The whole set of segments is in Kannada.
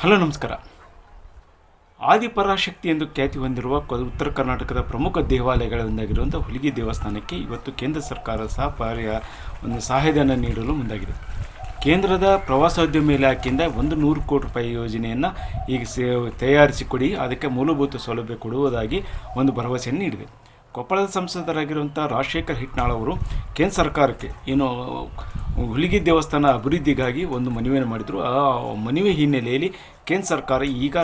ಹಲೋ, ನಮಸ್ಕಾರ. ಆದಿಪರಾಶಕ್ತಿ ಎಂದು ಖ್ಯಾತಿ ಹೊಂದಿರುವ ಉತ್ತರ ಕರ್ನಾಟಕದ ಪ್ರಮುಖ ದೇವಾಲಯಗಳೊಂದಾಗಿರುವಂಥ ಹುಲಿಗಿ ದೇವಸ್ಥಾನಕ್ಕೆ ಇವತ್ತು ಕೇಂದ್ರ ಸರ್ಕಾರ ಸಹ ಪಾರಿಯ ಒಂದು ಸಹಾಯಧನ ನೀಡಲು ಮುಂದಾಗಿದೆ. ಕೇಂದ್ರದ ಪ್ರವಾಸೋದ್ಯಮ ಇಲಾಖೆಯಿಂದ ಒಂದು ನೂರು ಕೋಟಿ ರೂಪಾಯಿ ಯೋಜನೆಯನ್ನು ಈಗ ಸೇ ತಯಾರಿಸಿಕೊಡಿ, ಅದಕ್ಕೆ ಮೂಲಭೂತ ಸೌಲಭ್ಯ ಕೊಡುವುದಾಗಿ ಒಂದು ಭರವಸೆಯನ್ನು ನೀಡಿದೆ. ಕೊಪ್ಪಳದ ಸಂಸದರಾಗಿರುವಂಥ ರಾಜಶೇಖರ್ ಹಿಟ್ನಾಳ್ ಅವರು ಕೇಂದ್ರ ಸರ್ಕಾರಕ್ಕೆ ಏನು ಹುಲಿಗಿ ದೇವಸ್ಥಾನ ಅಭಿವೃದ್ಧಿಗಾಗಿ ಒಂದು ಮನವಿಯನ್ನು ಮಾಡಿದರು. ಆ ಮನವಿ ಹಿನ್ನೆಲೆಯಲ್ಲಿ ಕೇಂದ್ರ ಸರ್ಕಾರ ಈಗ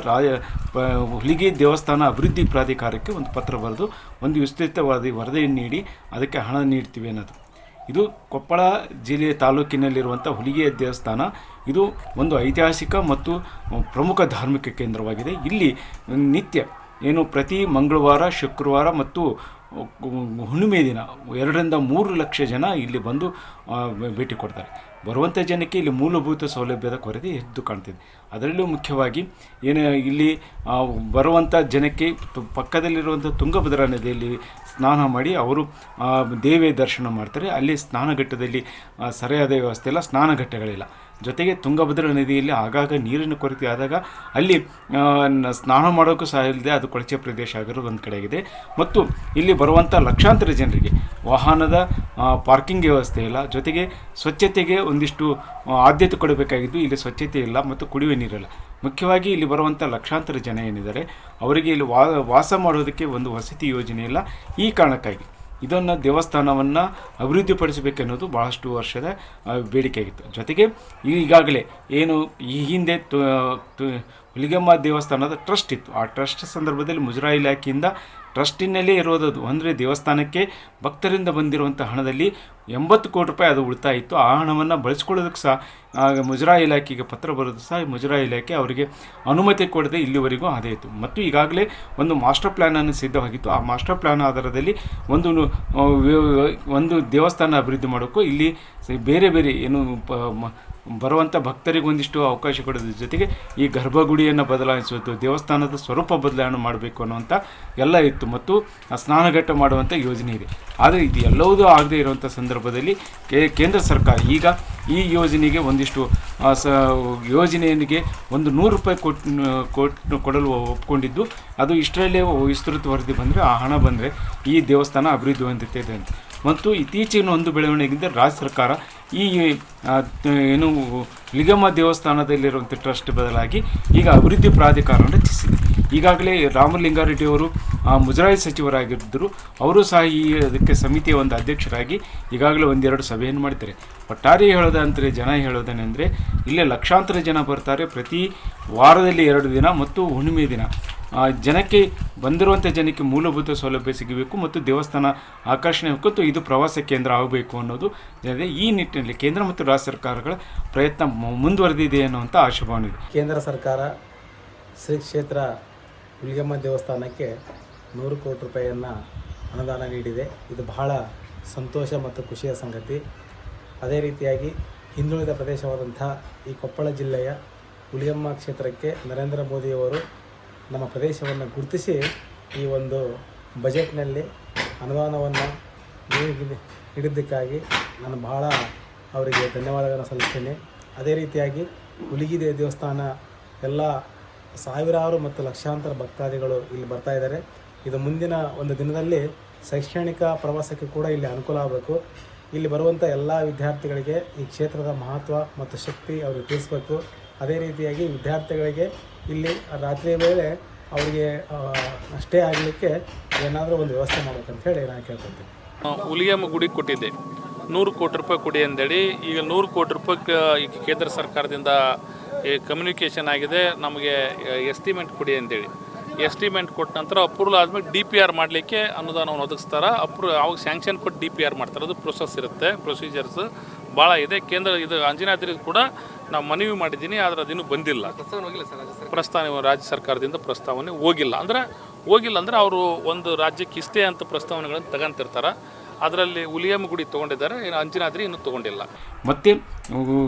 ಪ- ಹುಲಿಗಿ ದೇವಸ್ಥಾನ ಅಭಿವೃದ್ಧಿ ಪ್ರಾಧಿಕಾರಕ್ಕೆ ಒಂದು ಪತ್ರ ಬರೆದು ಒಂದು ವಿಸ್ತೃತವಾದ ವರದಿಯನ್ನು ನೀಡಿ ಅದಕ್ಕೆ ಹಣ ನೀಡ್ತೀವಿ ಅನ್ನೋದು. ಇದು ಕೊಪ್ಪಳ ಜಿಲ್ಲೆಯ ತಾಲೂಕಿನಲ್ಲಿರುವಂಥ ಹುಲಿಗೆಯ ದೇವಸ್ಥಾನ. ಇದು ಒಂದು ಐತಿಹಾಸಿಕ ಮತ್ತು ಪ್ರಮುಖ ಧಾರ್ಮಿಕ ಕೇಂದ್ರವಾಗಿದೆ. ಇಲ್ಲಿ ನಿತ್ಯ ಏನು ಪ್ರತಿ ಮಂಗಳವಾರ, ಶುಕ್ರವಾರ ಮತ್ತು ಹುಣ್ಣಿಮೆ ದಿನ, ಎರಡರಿಂದ ಮೂರು ಲಕ್ಷ ಜನ ಇಲ್ಲಿ ಬಂದು ಭೇಟಿ ಕೊಡ್ತಾರೆ. ಬರುವಂಥ ಜನಕ್ಕೆ ಇಲ್ಲಿ ಮೂಲಭೂತ ಸೌಲಭ್ಯದ ಕೊರತೆ ಎದ್ದು ಕಾಣ್ತಿದೆ. ಅದರಲ್ಲೂ ಮುಖ್ಯವಾಗಿ, ಏನು, ಇಲ್ಲಿ ಬರುವಂಥ ಜನಕ್ಕೆ ಪಕ್ಕದಲ್ಲಿರುವಂಥ ತುಂಗಭದ್ರಾ ನದಿಯಲ್ಲಿ ಸ್ನಾನ ಮಾಡಿ ಅವರು ದೇವಿಯ ದರ್ಶನ ಮಾಡ್ತಾರೆ. ಅಲ್ಲಿ ಸ್ನಾನಘಟ್ಟದಲ್ಲಿ ಸರಿಯಾದ ವ್ಯವಸ್ಥೆ ಇಲ್ಲ, ಸ್ನಾನಘಟ್ಟಗಳಿಲ್ಲ. ಜೊತೆಗೆ ತುಂಗಭದ್ರಾ ನದಿಯಲ್ಲಿ ಆಗಾಗ ನೀರಿನ ಕೊರತೆ ಆದಾಗ ಅಲ್ಲಿ ಸ್ನಾನ ಮಾಡೋಕ್ಕೂ ಸಹ ಇಲ್ಲದೆ ಅದು ಕೊಳಚೆ ಪ್ರದೇಶ ಆಗಿರೋದು ಒಂದು ಕಡೆ ಆಗಿದೆ ಮತ್ತು ಇಲ್ಲಿ ಬರುವಂಥ ಲಕ್ಷಾಂತರ ಜನರಿಗೆ ವಾಹನದ ಪಾರ್ಕಿಂಗ್ ವ್ಯವಸ್ಥೆ ಇಲ್ಲ. ಜೊತೆಗೆ ಸ್ವಚ್ಛತೆಗೆ ಒಂದಿಷ್ಟು ಆದ್ಯತೆ ಕೊಡಬೇಕಾಗಿದ್ದು ಇಲ್ಲಿ ಸ್ವಚ್ಛತೆ ಇಲ್ಲ ಮತ್ತು ಕುಡಿಯುವ ನೀರಿಲ್ಲ. ಮುಖ್ಯವಾಗಿ ಇಲ್ಲಿ ಬರುವಂಥ ಲಕ್ಷಾಂತರ ಜನ ಏನಿದ್ದಾರೆ, ಅವರಿಗೆ ಇಲ್ಲಿ ವಾಸ ಮಾಡೋದಕ್ಕೆ ಒಂದು ವಸತಿ ಯೋಜನೆ ಇಲ್ಲ. ಈ ಕಾರಣಕ್ಕಾಗಿ ಇದನ್ನು ದೇವಸ್ಥಾನವನ್ನು ಅಭಿವೃದ್ಧಿಪಡಿಸಬೇಕೆನ್ನೋದು ಭಾಳಷ್ಟು ವರ್ಷದ ಬೇಡಿಕೆಯಾಗಿತ್ತು. ಜೊತೆಗೆ ಈಗಾಗಲೇ ಏನು ಈ ಹಿಂದೆ ಹುಲಿಗೆಮ್ಮ ದೇವಸ್ಥಾನದ ಟ್ರಸ್ಟ್ ಇತ್ತು. ಆ ಟ್ರಸ್ಟ್ ಸಂದರ್ಭದಲ್ಲಿ ಮುಜರಾಯಿ ಇಲಾಖೆಯಿಂದ ಟ್ರಸ್ಟಿನಲ್ಲೇ ಇರೋದದು ಅಂದರೆ ದೇವಸ್ಥಾನಕ್ಕೆ ಭಕ್ತರಿಂದ ಬಂದಿರುವಂಥ ಹಣದಲ್ಲಿ ಎಂಬತ್ತು ಕೋಟಿ ರೂಪಾಯಿ ಅದು ಉಳಿತಾಯ ಇತ್ತು. ಆ ಹಣವನ್ನು ಬಳಸ್ಕೊಳ್ಳೋದಕ್ಕೆ ಸಹ ಮುಜರಾಯಿ ಇಲಾಖೆಗೆ ಪತ್ರ ಬರೋದು ಸಹ ಮುಜರಾಯಿ ಇಲಾಖೆ ಅವರಿಗೆ ಅನುಮತಿ ಕೊಡದೆ ಇಲ್ಲಿವರೆಗೂ ಅದೇ ಇತ್ತು. ಮತ್ತು ಈಗಾಗಲೇ ಒಂದು ಮಾಸ್ಟರ್ ಪ್ಲ್ಯಾನನ್ನು ಸಿದ್ಧವಾಗಿತ್ತು. ಆ ಮಾಸ್ಟರ್ ಪ್ಲ್ಯಾನ್ ಆಧಾರದಲ್ಲಿ ಒಂದು ಒಂದು ದೇವಸ್ಥಾನ ಅಭಿವೃದ್ಧಿ ಮಾಡೋಕ್ಕೂ ಇಲ್ಲಿ ಬೇರೆ ಬೇರೆ ಏನು ಬರುವಂಥ ಭಕ್ತರಿಗೆ ಒಂದಿಷ್ಟು ಅವಕಾಶ ಕೊಡೋದ್ರ ಜೊತೆಗೆ ಈ ಗರ್ಭಗುಡಿಯನ್ನು ಬದಲಾಯಿಸುವುದು ದೇವಸ್ಥಾನದ ಸ್ವರೂಪ ಬದಲಾವಣೆ ಮಾಡಬೇಕು ಅನ್ನುವಂಥ ಎಲ್ಲ ಇತ್ತು ಮತ್ತು ಸ್ನಾನಘಟ್ಟ ಮಾಡುವಂಥ ಯೋಜನೆ ಇದೆ. ಆದರೆ ಇದು ಎಲ್ಲವುದೂ ಆಗದೇ ಇರುವಂಥ ಸಂದರ್ಭದಲ್ಲಿ ಕೇಂದ್ರ ಸರ್ಕಾರ ಈಗ ಈ ಯೋಜನೆಗೆ ಒಂದಿಷ್ಟು ಸ ಯೋಜನೆಗೆ ಒಂದು ನೂರು ರೂಪಾಯಿ ಕೊಟ್ಟು ಕೊಟ್ಟು ಕೊಡಲು ಒಪ್ಕೊಂಡಿದ್ದು, ಅದು ಇಷ್ಟರಲ್ಲೇ ವಿಸ್ತೃತ ವರದಿ ಬಂದರೆ, ಆ ಹಣ ಬಂದರೆ ಈ ದೇವಸ್ಥಾನ ಅಭಿವೃದ್ಧಿ ಹೊಂದುತ್ತದೆ ಅಂತ. ಮತ್ತು ಇತ್ತೀಚಿನ ಒಂದು ಬೆಳವಣಿಗೆಯಿಂದ ರಾಜ್ಯ ಸರ್ಕಾರ ಈ ಏನು ಲಿಗಮ್ಮ ದೇವಸ್ಥಾನದಲ್ಲಿರುವಂಥ ಟ್ರಸ್ಟ್ ಬದಲಾಗಿ ಈಗ ಅಭಿವೃದ್ಧಿ ಪ್ರಾಧಿಕಾರವನ್ನು ರಚಿಸಿದೆ. ಈಗಾಗಲೇ ರಾಮಲಿಂಗಾರೆಡ್ಡಿ ಅವರು ಆ, ಮುಜರಾಯಿ ಸಚಿವರಾಗಿದ್ದರು ಅವರು ಸಹ ಈ ಅದಕ್ಕೆ ಸಮಿತಿಯ ಒಂದು ಅಧ್ಯಕ್ಷರಾಗಿ ಈಗಾಗಲೇ ಒಂದೆರಡು ಸಭೆಯನ್ನು ಮಾಡ್ತಾರೆ ಒಟ್ಟಾರೆ ಹೇಳೋದಂದರೆ ಜನ ಹೇಳೋದೇನೆಂದರೆ ಇಲ್ಲೇ ಲಕ್ಷಾಂತರ ಜನ ಬರ್ತಾರೆ ಪ್ರತಿ ವಾರದಲ್ಲಿ ಎರಡು ದಿನ ಮತ್ತು ಹುಣ್ಣಿಮೆ ದಿನ. ಜನಕ್ಕೆ ಬಂದಿರುವಂಥ ಜನಕ್ಕೆ ಮೂಲಭೂತ ಸೌಲಭ್ಯ ಸಿಗಬೇಕು ಮತ್ತು ದೇವಸ್ಥಾನ ಆಕರ್ಷಣೆ ಮತ್ತು ಇದು ಪ್ರವಾಸ ಕೇಂದ್ರ ಆಗಬೇಕು ಅನ್ನೋದು ಜನರಿಗೆ ಈ ನಿಟ್ಟಿನಲ್ಲಿ ಕೇಂದ್ರ ಮತ್ತು ರಾಜ್ಯ ಸರ್ಕಾರಗಳ ಪ್ರಯತ್ನ ಮುಂದುವರೆದಿದೆ ಅನ್ನುವಂಥ ಆಶಾಭಾವನೆ ಇದೆ. ಕೇಂದ್ರ ಸರ್ಕಾರ ಶ್ರೀ ಕ್ಷೇತ್ರ ಹುಲಿಗಮ್ಮ ದೇವಸ್ಥಾನಕ್ಕೆ ನೂರು ಕೋಟಿ ರೂಪಾಯಿಯನ್ನು ಅನುದಾನ ನೀಡಿದೆ. ಇದು ಬಹಳ ಸಂತೋಷ ಮತ್ತು ಖುಷಿಯ ಸಂಗತಿ. ಅದೇ ರೀತಿಯಾಗಿ ಹಿಂದುಳಿದ ಪ್ರದೇಶವಾದಂಥ ಈ ಕೊಪ್ಪಳ ಜಿಲ್ಲೆಯ ಹುಲಿಯಮ್ಮ ಕ್ಷೇತ್ರಕ್ಕೆ ನರೇಂದ್ರ ಮೋದಿಯವರು ನಮ್ಮ ಪ್ರದೇಶವನ್ನು ಗುರುತಿಸಿ ಈ ಒಂದು ಬಜೆಟ್ನಲ್ಲಿ ಅನುದಾನವನ್ನು ನೀಡಿ ನೀಡಿದ್ದಕ್ಕಾಗಿ ನಾನು ಬಹಳ ಅವರಿಗೆ ಧನ್ಯವಾದಗಳನ್ನು ಸಲ್ಲಿಸ್ತೇನೆ. ಅದೇ ರೀತಿಯಾಗಿ ಹುಲಿಗಿದೆ ದೇವಸ್ಥಾನ ಎಲ್ಲ ಸಾವಿರಾರು ಮತ್ತು ಲಕ್ಷಾಂತರ ಭಕ್ತಾದಿಗಳು ಇಲ್ಲಿ ಬರ್ತಾ ಇದ್ದಾರೆ. ಇದು ಮುಂದಿನ ಒಂದು ದಿನದಲ್ಲಿ ಶೈಕ್ಷಣಿಕ ಪ್ರವಾಸಕ್ಕೆ ಕೂಡ ಇಲ್ಲಿ ಅನುಕೂಲ ಆಗಬೇಕು. ಇಲ್ಲಿ ಬರುವಂಥ ಎಲ್ಲ ವಿದ್ಯಾರ್ಥಿಗಳಿಗೆ ಈ ಕ್ಷೇತ್ರದ ಮಹತ್ವ ಮತ್ತು ಶಕ್ತಿ ಅವರಿಗೆ ತಿಳಿಸ್ಬೇಕು. ಅದೇ ರೀತಿಯಾಗಿ ವಿದ್ಯಾರ್ಥಿಗಳಿಗೆ ಇಲ್ಲಿ ರಾತ್ರಿ ವೇಳೆ ಅವರಿಗೆ ಅಷ್ಟೇ ಆಗಲಿಕ್ಕೆ ಏನಾದರೂ ಒಂದು ವ್ಯವಸ್ಥೆ ಮಾಡಬೇಕಂತ ಹೇಳಿ ನಾನು ಕೇಳ್ಕೊತೀನಿ. ಹುಲಿಯಮ್ಮ ಗುಡಿ ಕೊಟ್ಟಿದ್ದೆ. ನೂರು ಕೋಟಿ ರೂಪಾಯಿ ಕೊಡಿ ಅಂದೇಳಿ, ಈಗ ನೂರು ಕೋಟಿ ರೂಪಾಯಿ ಕೇಂದ್ರ ಸರ್ಕಾರದಿಂದ ಈ ಕಮ್ಯುನಿಕೇಷನ್ ಆಗಿದೆ, ನಮಗೆ ಎಸ್ಟಿಮೇಟ್ ಕೊಡಿ ಅಂತೇಳಿ ಎಸ್ಟಿಮೇಟ್ ಕೊಟ್ಟ ನಂತರ ಅಪ್ರೂವಲ್ ಆದಮೇಲೆ ಡಿ ಪಿ ಆರ್ ಮಾಡಲಿಕ್ಕೆ ಅನುದಾನವನ್ನು ಒದಗಿಸ್ತಾರೆ. ಅಪ್ರೂ ಅವಾಗ ಸ್ಯಾಂಕ್ಷನ್ ಕೊಟ್ಟು ಡಿ ಪಿ ಆರ್ ಮಾಡ್ತಾರೆ. ಅದು ಪ್ರೊಸೆಸ್ ಇರುತ್ತೆ ಪ್ರೊಸೀಜರ್ಸ್ ಭಾಳ ಇದೆ. ಕೇಂದ್ರ ಇದು ಅಂಜನಾದ್ರಿ ಕೂಡ ನಾವು ಮನವಿ ಮಾಡಿದ್ದೀನಿ ಆದರೆ ಅದಿನ್ನೂ ಬಂದಿಲ್ಲ. ಪ್ರಸ್ತಾವ ರಾಜ್ಯ ಸರ್ಕಾರದಿಂದ ಪ್ರಸ್ತಾವನೆ ಹೋಗಿಲ್ಲ. ಅಂದರೆ ಹೋಗಿಲ್ಲ ಅಂದರೆ ಅವರು ಒಂದು ರಾಜ್ಯಕ್ಕೆ ಇಷ್ಟೇ ಅಂತ ಪ್ರಸ್ತಾವನೆಗಳನ್ನು ತಗೊಂತಿರ್ತಾರೆ ಅದರಲ್ಲಿ ಹುಲಿಯಮ್ಮ ಗುಡಿ ತೊಗೊಂಡಿದ್ದಾರೆ ಇನ್ನು ಅಂಜನಾದ್ರಿ ಇನ್ನೂ ತೊಗೊಂಡಿಲ್ಲ. ಮತ್ತು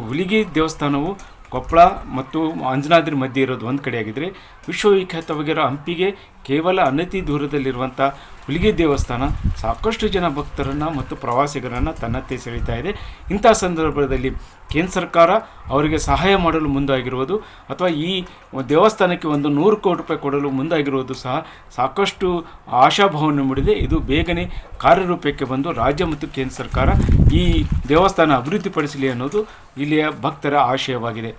ಹುಲಿಗಿ ದೇವಸ್ಥಾನವು ಕೊಪ್ಪಳ ಮತ್ತು ಅಂಜನಾದ್ರಿ ಮಧ್ಯೆ ಇರೋದು ಒಂದು ಕಡೆಯಾಗಿದ್ದರೆ ವಿಶ್ವವಿಖ್ಯಾತವಾಗಿರೋ ಹಂಪಿಗೆ ಕೇವಲ ಅನತಿ ದೂರದಲ್ಲಿರುವಂಥ ಹುಲಿಗೆ ದೇವಸ್ಥಾನ ಸಾಕಷ್ಟು ಜನ ಭಕ್ತರನ್ನು ಮತ್ತು ಪ್ರವಾಸಿಗರನ್ನು ತನ್ನತ್ತೆ ಸೆಳೀತಾ ಇದೆ. ಇಂಥ ಸಂದರ್ಭದಲ್ಲಿ ಕೇಂದ್ರ ಸರ್ಕಾರ ಅವರಿಗೆ ಸಹಾಯ ಮಾಡಲು ಮುಂದಾಗಿರುವುದು ಅಥವಾ ಈ ದೇವಸ್ಥಾನಕ್ಕೆ ಒಂದು ನೂರು ಕೋಟಿ ರೂಪಾಯಿ ಕೊಡಲು ಮುಂದಾಗಿರುವುದು ಸಹ ಸಾಕಷ್ಟು ಆಶಾಭಾವನೆ ಮೂಡಿದೆ. ಇದು ಬೇಗನೆ ಕಾರ್ಯರೂಪಕ್ಕೆ ಬಂದು ರಾಜ್ಯ ಮತ್ತು ಕೇಂದ್ರ ಸರ್ಕಾರ ಈ ದೇವಸ್ಥಾನ ಅಭಿವೃದ್ಧಿಪಡಿಸಲಿ ಅನ್ನೋದು ಇಲ್ಲಿಯ ಭಕ್ತರ ಆಶಯವಾಗಿದೆ.